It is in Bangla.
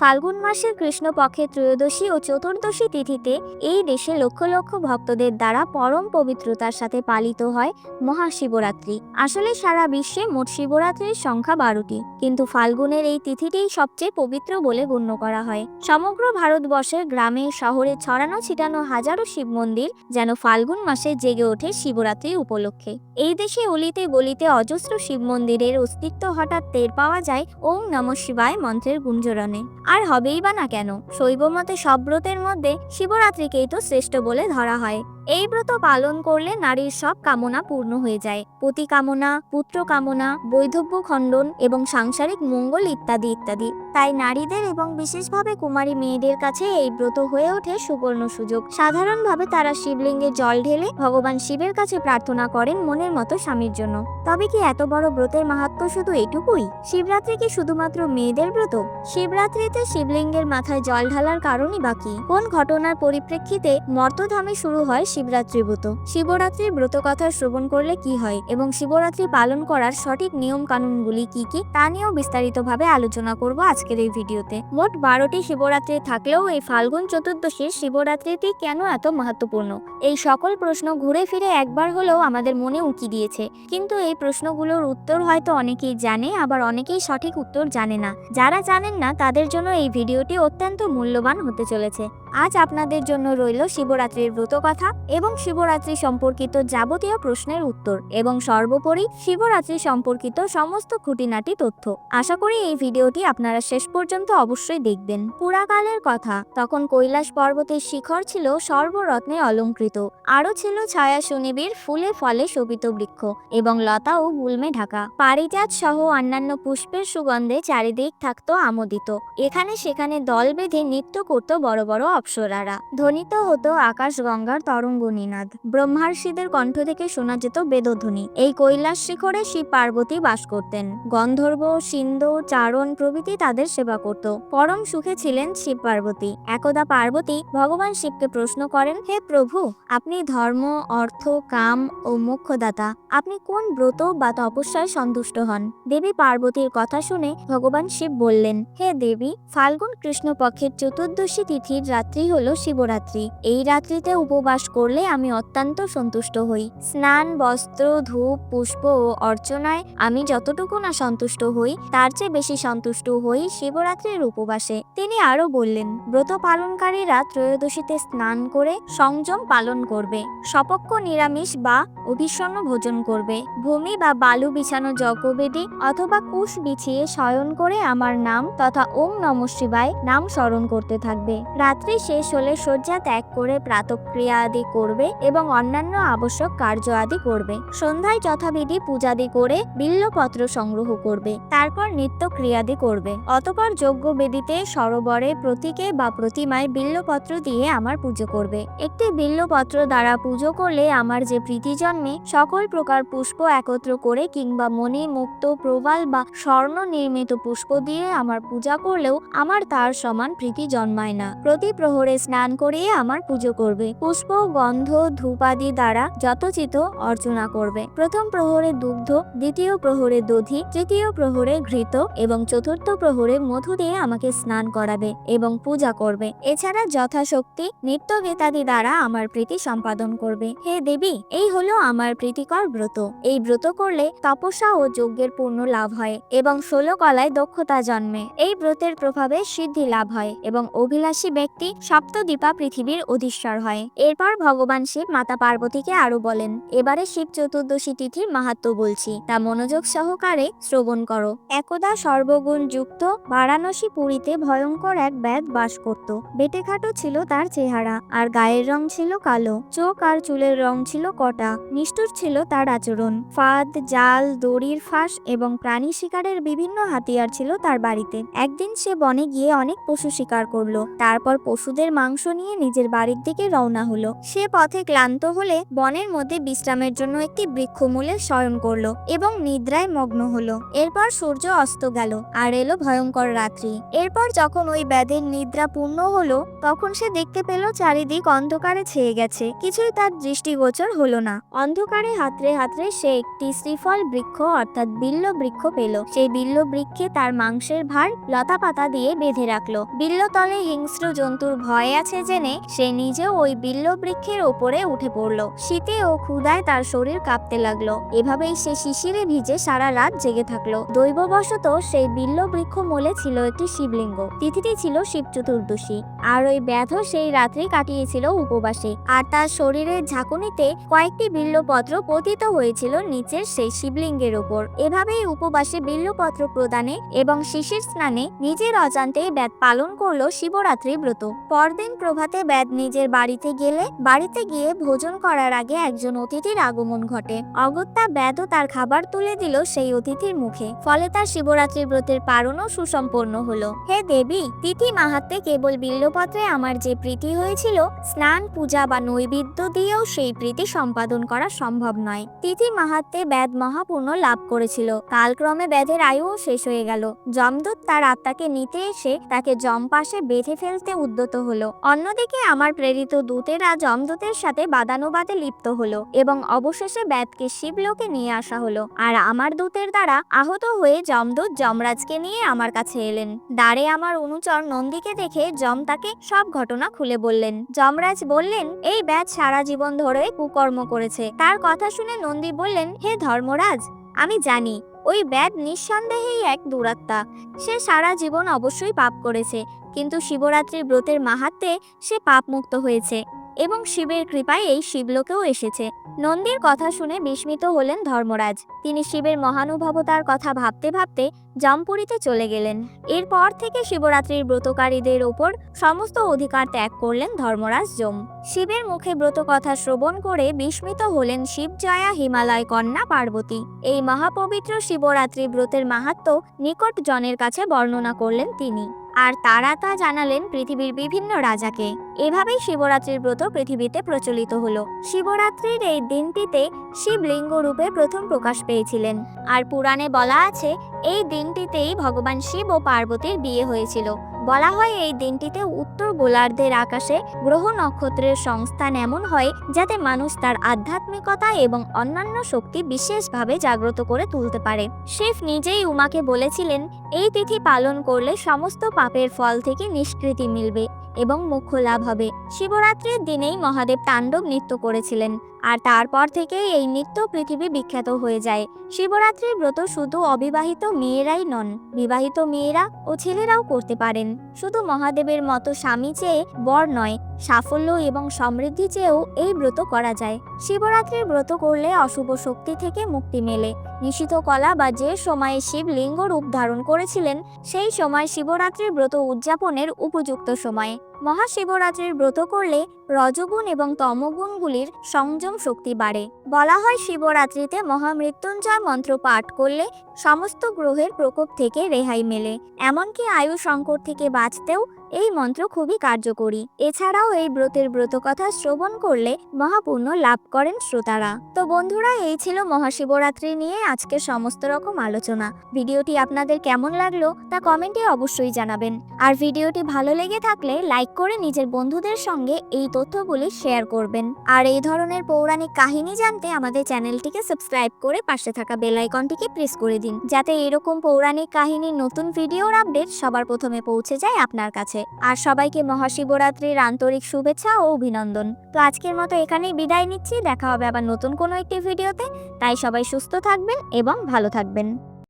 ফাল্গুন মাসের কৃষ্ণপক্ষের ত্রয়োদশী ও চতুর্দশী তিথিতে এই দেশে লক্ষ লক্ষ ভক্তদের দ্বারা পরম পবিত্রতার সাথে পালিত হয় মহাশিবরাত্রি। আসলে সারা বিশ্বে মোট শিবরাত্রির সংখ্যা বারোটি, কিন্তু ফাল্গুনের এই তিথিটিই সবচেয়ে পবিত্র বলে গণ্য করা হয়। সমগ্র ভারতবর্ষের গ্রামে, শহরে ছড়ানো ছিটানো হাজারো শিব মন্দির যেন ফাল্গুন মাসে জেগে ওঠে শিবরাত্রি উপলক্ষে। এই দেশে অলিতে গলিতে অজস্র শিব মন্দিরের অস্তিত্ব হঠাৎ টের পাওয়া যায় ওম নম শিবায় মন্ত্রের গুঞ্জরণে। আর হবেই বা না কেন? শৈবমতে সব ব্রতের মধ্যে শিবরাত্রিকেই তো শ্রেষ্ঠ বলে ধরা হয়। এই ব্রত পালন করলে নারীর সব কামনা পূর্ণ হয়ে যায়। পতি কামনা, পুত্র কামনা, বৈধব্য খণ্ডন এবং সাংসারিক মঙ্গল ইত্যাদি ইত্যাদি। তাই নারীদের এবং বিশেষভাবে কুমারী মেয়েদের কাছে এই ব্রত হয়ে ওঠে সুবর্ণ সুযোগ। সাধারণভাবে তারা শিবলিঙ্গে জল ঢেলে ভগবান শিবের কাছে প্রার্থনা করেন মনের মতো স্বামীর জন্য। তবে কি এত বড় ব্রতের মাহাত্ম্য শুধু এটুকুই শিবরাত্রি কি শুধুমাত্র মেয়েদের ব্রত? শিবরাত্রিতে শিবলিঙ্গের মাথায় জল ঢালার কারণই বাকি কোন ঘটনার পরিপ্রেক্ষিতে মর্তধামে শুরু হয় শিবরাত্রি ব্রত। শিবরাত্রির ব্রত কথা শ্রবণ করলে কি হয় এবং শিবরাত্রি পালন করার সঠিক নিয়ম কানুনগুলি কি কি, তা নিয়েও বিস্তারিতভাবে আলোচনা করব আজকের এই ভিডিওতে। মোট বারোটি শিবরাত্রি থাকলেও এই ফাল্গুন চতুর্দশীর শিবরাত্রিটি কেন এত মাহাত্মপূর্ণ এই সকল প্রশ্ন ঘুরে ফিরে একবার হলেও আমাদের মনে উঁকি দিয়েছে। কিন্তু এই প্রশ্নগুলোর উত্তর হয়তো অনেকেই জানে, আবার অনেকেই সঠিক উত্তর জানে না। যারা জানেন না, তাদের জন্য এই ভিডিওটি অত্যন্ত মূল্যবান হতে চলেছে। আজ আপনাদের জন্য রইল শিবরাত্রির ব্রত কথা এবং শিবরাত্রি সম্পর্কিত যাবতীয় প্রশ্নের উত্তর এবং সর্বোপরি শিবরাত্রি সম্পর্কিত সমস্ত খুঁটিনাটি তথ্য। আশা করি এই ভিডিওটি আপনারা শেষ পর্যন্ত অবশ্যই দেখবেন। পুরাকালের কথা, তখন কৈলাস পর্বতের শিখর ছিল সর্বরত্নে অলঙ্কৃত। আরও ছিল ছায়া সুনিবিড়, ফুলে ফলে শোভিত বৃক্ষ এবং লতা ও গুলমে ঢাকা। পারিজাত সহ অন্যান্য পুষ্পের সুগন্ধে চারিদিক থাকত আমোদিত। এখানে সেখানে দল বেঁধে নৃত্য করত বড় বড় অপ্সরারা। ধ্বনিত হতো আকাশ গঙ্গার তরঙ্গ নিনাদ ব্রহ্মার্ষিদের কণ্ঠ থেকে শোনা যেত বেদধ্বনি। এই কৈলাস শিখরে শিব পার্বতী বাস করতেন। গন্ধর্ব, সিন্ধ, চারণ প্রভৃতি তাদের সেবা করত। পরম সুখে ছিলেন শিব পার্বতী। একদা পার্বতী ভগবান শিবকে প্রশ্ন করেন, হে প্রভু, আপনি ধর্ম, অর্থ, কাম ও মোক্ষদাতা, আপনি কোন ব্রত বা তপস্যায় সন্তুষ্ট হন? দেবী পার্বতীর কথা শুনে ভগবান শিব বললেন, হে দেবী, ফাল্গুন কৃষ্ণপক্ষের চতুর্দশী তিথির রাত্রি হলো শিবরাত্রি। এই রাত্রিতে উপবাস করলে আমি অত্যন্ত সন্তুষ্ট হই। স্নান, বস্ত্র, ধূপ, পুষ্প ও অর্চনায় আমি যতটুকু না সন্তুষ্ট হই, তার চেয়ে বেশি সন্তুষ্ট হই শিবরাত্রির উপবাসে। তিনি আরও বললেন, ব্রত পালনকারীরা ত্রয়োদশীতে স্নান করে সংযম পালন করবে। সপক্ষ নিরামিষ বা অভিষণ্ণ ভোজন করবে। ভূমি বা বালু বিছানো যজ্ঞবেদী অথবা কুশ বিছিয়ে শয়ন করে আমার নাম তথা ওম নম শিবায় নাম স্মরণ করতে থাকবে। রাত্রি শেষ হলে শয্যা ত্যাগ করে প্রাতক্রিয়া আদি করবে এবং অন্যান্য আবশ্যক কার্য আদি করবে। সন্ধ্যায় যথাবিধি পূজাদি করে বিল্লপত্র সংগ্রহ করবে। তারপর নিত্য ক্রিয়াদি করবে। অতপর যজ্ঞ বেদিতে সরোবরে প্রতীকে বা প্রতিমায় বিল্লপত্র দিয়ে আমার পুজো করবে। একটি বিল্লপত্র দ্বারা পুজো করলে আমার যে প্রীতি জন্মে, সকল প্রকার পুষ্প একত্র করে কিংবা মণি মুক্ত প্রবাল বা স্বর্ণ নির্মিত পুষ্প দিয়ে আমার পূজা করলেও আমার তার সমান প্রীতি জন্মায় না। প্রতি প্রহরে স্নান করিয়ে আমার পুজো করবে। পুষ্প, গন্ধ, ধূপাদি দ্বারা যথোচিত অর্চনা করবে। প্রথম প্রহরে দুগ্ধ, দ্বিতীয় প্রহরে দধি, তৃতীয় প্রহরে ঘৃত এবং চতুর্থ প্রহরে মধু দিয়ে আমাকে স্নান করাবে এবং পূজা করবে। এছাড়া যথাশক্তি নিত্য গীতাদি দ্বারা আমার প্রীতি সম্পাদন করবে। হে দেবী, এই হলো আমার প্রীতিকর ব্রত। এই ব্রত করলে তপস্যা ও যজ্ঞের পূর্ণ লাভ হয় এবং ষোলো কলায় দক্ষতা জন্মে। এই ব্রতের প্রভাবে সিদ্ধি লাভ হয় এবং অভিলাষী ব্যক্তি সপ্তদীপা পৃথিবীর অধীশ্বর হয়। এরপর ভগবান শিব মাতা পার্বতীকে আরও বলেন, এবারে শিব চতুর্দশী তিথির মাহাত্ম বলছি, তা মনোযোগ সহকারে শ্রবণ করো। একদা সর্বগুণ যুক্ত বারাণসী পুরীতে ভয়ঙ্কর এক ব্যাগ বাস করত। বেটেখাটো ছিল তার চেহারা, আর গায়ের রং ছিল কালো। চোখ আর চুলের রং ছিল কটা, নিষ্ঠুর ছিল তার আচরণ। ফাঁদ, জাল, দড়ির ফাঁস এবং প্রাণী শিকারের বিভিন্ন হাতিয়ার ছিল তার বাড়িতে। একদিন সে বনে গিয়ে অনেক পশু শিকার করল, তারপর পশু পশুদের মাংস নিয়ে নিজের বাড়ির দিকে রওনা হলো। সে পথে ক্লান্ত হলে বনের মধ্যে বিশ্রামের জন্য একটি বৃক্ষমূলে শয়ন করল এবং নিদ্রায় মগ্ন হলো। এরপর সূর্য অস্ত গেল আর এলো ভয়ঙ্কর রাত্রি। এরপর যখন ওই ব্যাধের নিদ্রা পূর্ণ হলো, তখন সে দেখতে পেল চারিদিক অন্ধকারে ছেয়ে গেছে। কিছুই তার দৃষ্টিগোচর হলো না। অন্ধকারে হাতড়ে হাতড়ে সে একটি শ্রীফল বৃক্ষ অর্থাৎ বিল্ল বৃক্ষ পেল। সেই বিল্ল বৃক্ষে তার মাংসের ভার লতা পাতা দিয়ে বেঁধে রাখল। বিল্লতলে হিংস্র জন্তুর ভয় আছে জেনে সে নিজেও ওই বিল্ল বৃক্ষের ওপরে উঠে পড়ল। শীতে ও ক্ষুধায় তার শরীর কাঁপতে লাগল। এভাবেই সে শিশিরে ভিজে সারা রাত জেগে থাকল। দৈববশত সেই বিল্ল বৃক্ষ মোলে ছিল একটি শিবলিঙ্গ। তিথিটি ছিল শিব চতুর্দশী। আর ওই ব্যাধ সেই রাত্রি কাটিয়েছিল উপবাসে। আর তার শরীরের ঝাঁকুনিতে কয়েকটি বিল্লপত্র পতিত হয়েছিল নিচের সেই শিবলিঙ্গের ওপর। এভাবেই উপবাসে বিল্লপত্র প্রদানে এবং শিশির স্নানে নিজের অজান্তে ব্যাদ পালন করল শিবরাত্রি ব্রত। পরদিন প্রভাতে ব্যাদ নিজের বাড়িতে গেলে, বাড়িতে গিয়ে ভোজন করার আগে একজন অতিথির আগমন ঘটে। অগত্যা ব্যাদও তার খাবার তুলে দিল সেই অতিথির মুখে। ফলে তার শিবরাত্রি ব্রতের পারণও সুসম্পন্ন হলো। হে দেবী, তিথি মাহাত্মে কেবল বিল্লপত্রে আমার যে প্রীতি হয়েছিল, স্নান, পূজা বা নৈবেদ্য দিয়েও সেই প্রীতি সম্পাদন করা সম্ভব নয়। তিথি মাহাত্মে ব্যাদ মহাপূর্ণ লাভ করেছিল। কালক্রমে ব্যাধের আয়ুও শেষ হয়ে গেল। যমদূত তার আত্মাকে নিতে এসে তাকে জমপাশে বেঁধে ফেলতে উদ্যত হলো। অন্যদিকে আমার প্রেরিত দূতেরা যমদূতের সাথে বাদানুবাদে লিপ্ত হলো এবং অবশেষে ব্যাদকে শিবলোকে নিয়ে আসা হলো। আর আমার দূতের দ্বারা আহত হয়ে যমদূত যমরাজকে নিয়ে আমার কাছে এলেন। দ্বারে আমার অনুচর নন্দীকে দেখে যম তাকে সব ঘটনা খুলে বললেন। যমরাজ বললেন, এই ব্যাদ সারা জীবন ধরে কুকর্ম করেছে। তার কথা শুনে নন্দী বললেন, হে ধর্মরাজ, আমি জানি, ওই ব্যাদ নিঃসন্দেহেই এক দুরাত্মা। সে সারা জীবন অবশ্যই পাপ করেছে। কিন্তু শিবরাত্রির ব্রতের মাহাত্মে সে পাপমুক্ত হয়েছে এবং শিবের কৃপায় এই শিবলোকেও এসেছে। নন্দীর কথা শুনে বিস্মিত হলেন ধর্মরাজ। তিনি শিবের মহানুভবতার কথা ভাবতে ভাবতে জামপুরীতে চলে গেলেন। এরপর থেকে শিবরাত্রির ব্রতকারীদের ওপর সমস্ত অধিকার ত্যাগ করলেন ধর্মরাজ যম। শিবের মুখে ব্রত কথা শ্রবণ করে বিস্মিত হলেন শিবজয়া হিমালয় কন্যা পার্বতী। এই মহাপবিত্র শিবরাত্রি ব্রতের মাহাত্ম্য নিকট জনের কাছে বর্ণনা করলেন তিনি। আর তারা তা জানালেন পৃথিবীর বিভিন্ন রাজাকে। এভাবেই শিবরাত্রির ব্রত পৃথিবীতে প্রচলিত হলো। শিবরাত্রির এই দিনটিতে শিবলিঙ্গ রূপে প্রথম প্রকাশ পেয়েছিলেন। আর পুরাণে বলা আছে, এই দিনটিতেই ভগবান শিব ও পার্বতীর বিয়ে হয়েছিল। বলা হয় এই দিনটিতে উত্তর গোলার্ধের আকাশে গ্রহ নক্ষত্রের সংস্থান এমন হয়, যাতে মানুষ তার আধ্যাত্মিকতা এবং অন্যান্য শক্তি বিশেষভাবে জাগ্রত করে তুলতে পারে। শিব নিজেই উমাকে বলেছিলেন, এই তিথি পালন করলে সমস্ত পাপের ফল থেকে নিষ্কৃতি মিলবে। এবং মোক্ষ লাভ হবে। শিবরাত্রির দিনেই মহাদেব তাণ্ডব নৃত্য করেছিলেন, আর তারপর থেকে এই নৃত্য পৃথিবী বিখ্যাত হয়ে যায়। শিবরাত্রির ব্রত শুধু অবিবাহিত মেয়েরাই নন, বিবাহিত মেয়েরা ও ছেলেরাও করতে পারেন। শুধু মহাদেবের মতো স্বামী চেয়ে বর নয়, সাফল্য এবং সমৃদ্ধি চেয়েও এই ব্রত করা যায়। শিবরাত্রির ব্রত করলে অশুভ শক্তি থেকে মুক্তি মেলে। নিষিদ্ধ কলা বা যে সময়ে শিব লিঙ্গ রূপ ধারণ করেছিলেন, সেই সময় শিবরাত্রির ব্রত উদযাপনের উপযুক্ত সময়। মহাশিবরাত্রির ব্রত করলে রজগুণ এবং তমগুণগুলির সংযম শক্তি বাড়ে। বলা হয় শিবরাত্রিতে মহামৃত্যুঞ্জয় মন্ত্র পাঠ করলে সমস্ত গ্রহের প্রকোপ থেকে রেহাই মেলে। এমনকি আয়ু সংকট থেকে বাঁচতেও এই মন্ত্র খুবই কার্যকরী। এছাড়াও এই ব্রতের ব্রত কথা শ্রবণ করলে মহাপুণ্য লাভ করেন শ্রোতারা। তো বন্ধুরা, এই ছিল মহাশিবরাত্রি নিয়ে আজকে সমস্ত রকম আলোচনা। ভিডিওটি আপনাদের কেমন লাগল তা কমেন্টে অবশ্যই জানাবেন। আর ভিডিওটি ভালো লেগে থাকলে লাইক করে নিজের বন্ধুদের সঙ্গে এই তথ্যগুলি শেয়ার করবেন। আর এই ধরনের পৌরাণিক কাহিনী জানতে আমাদের চ্যানেলটিকে সাবস্ক্রাইব করে পাশে থাকা বেল আইকনটিকে প্রেস করে দিন। যাতে এরকম পৌরাণিক কাহিনীর নতুন ভিডিওর আপডেট সবার প্রথমে পৌঁছে যায় আপনার কাছে। আর সবাইকে মহাশিবরাত্রির আন্তরিক শুভেচ্ছা ও অভিনন্দন। তো আজকের মতো এখানেই বিদায় নিচ্ছি। দেখা হবে আবার নতুন কোনো একটি ভিডিওতে। তাই সবাই সুস্থ থাকবেন এবং ভালো থাকবেন।